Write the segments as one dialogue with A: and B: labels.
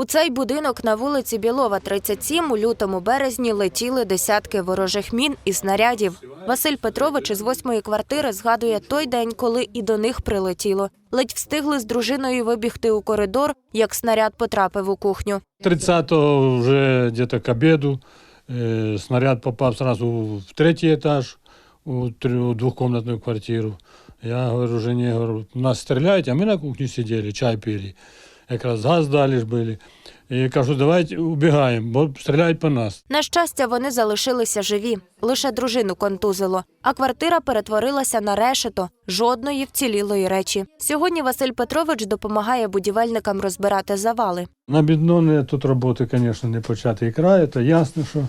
A: У цей будинок на вулиці Білова, 37 у лютому березні летіли десятки ворожих мін і снарядів. Василь Петрович із восьмої квартири згадує той день, коли і до них прилетіло. Ледь встигли з дружиною вибігти у коридор, як снаряд потрапив у кухню.
B: 30-го уже где-то к обеду э, снаряд попал сразу в третий этаж, у, трё- двухкомнатную квартиру. Я говорю жене, говорю, нас стреляете, а мы на кухне сидели, чай пили. Якраз газ дали ж были. И кажу, давайте убегаем, бо стреляют по нас.
A: На щастя, вони залишилися живі. Лише дружину контузило, а квартира перетворилася на решето жодної вцілілої речі. Сьогодні Василь Петрович допомагає будівельникам розбирати завали.
B: На бідноне тут роботи, конечно, не початий край, це ясно, що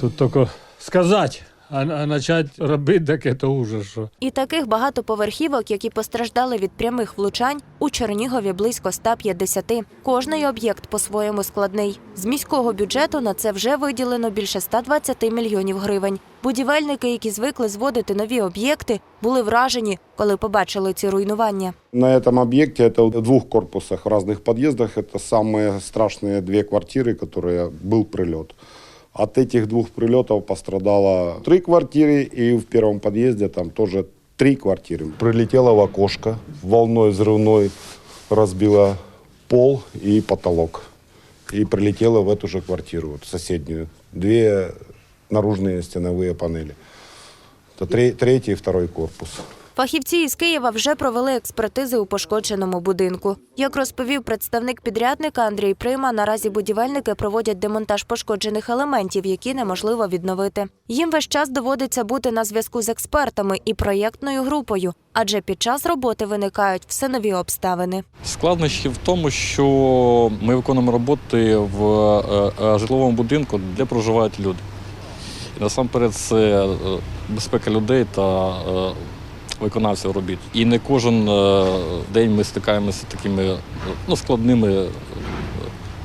B: тут тільки сказати, а, а почати робити, так це ужас. Що.
A: І таких багатоповерхівок, які постраждали від прямих влучань, у Чернігові близько 150. Кожний об'єкт по-своєму складний. З міського бюджету на це вже виділено більше 120 мільйонів гривень. Будівельники, які звикли зводити нові об'єкти, були вражені, коли побачили ці руйнування.
C: На этом объекте, это в двух корпусах, в разных подъездах, это самые страшные две квартиры, которые был прилет. От этих двух прилетов пострадало три квартиры, и в первом подъезде там тоже три квартиры. Прилетело в окошко, волной взрывной разбило пол и потолок. И прилетело в эту же квартиру, вот соседнюю. Две наружные стеновые панели. Это тре- третий и второй корпус.
A: Фахівці із Києва вже провели експертизи у пошкодженому будинку. Як розповів представник підрядника Андрій Прима, наразі будівельники проводять демонтаж пошкоджених елементів, які неможливо відновити. Їм весь час доводиться бути на зв'язку з експертами і проєктною групою, адже під час роботи виникають все нові обставини.
D: Складнощі в тому, що ми виконуємо роботи в е, е, житловому будинку, де проживають люди. І насамперед це е, безпека людей та виконавців робіт. І не кожен е, день ми стикаємося з такими ну, складними е,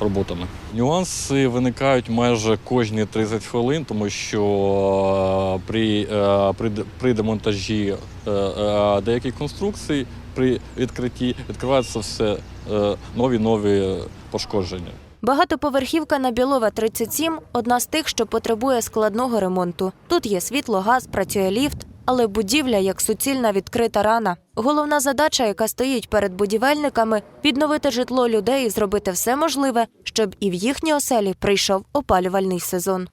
D: роботами. Нюанси виникають майже кожні 30 хвилин, тому що е, при, при, при демонтажі деяких конструкцій, при відкритті відкриваються все нові нові пошкодження.
A: Багатоповерхівка на Білова 37 – одна з тих, що потребує складного ремонту. Тут є світло, газ, працює ліфт, але будівля як суцільна відкрита рана. Головна задача, яка стоїть перед будівельниками – відновити житло людей і зробити все можливе, щоб і в їхні оселі прийшов опалювальний сезон.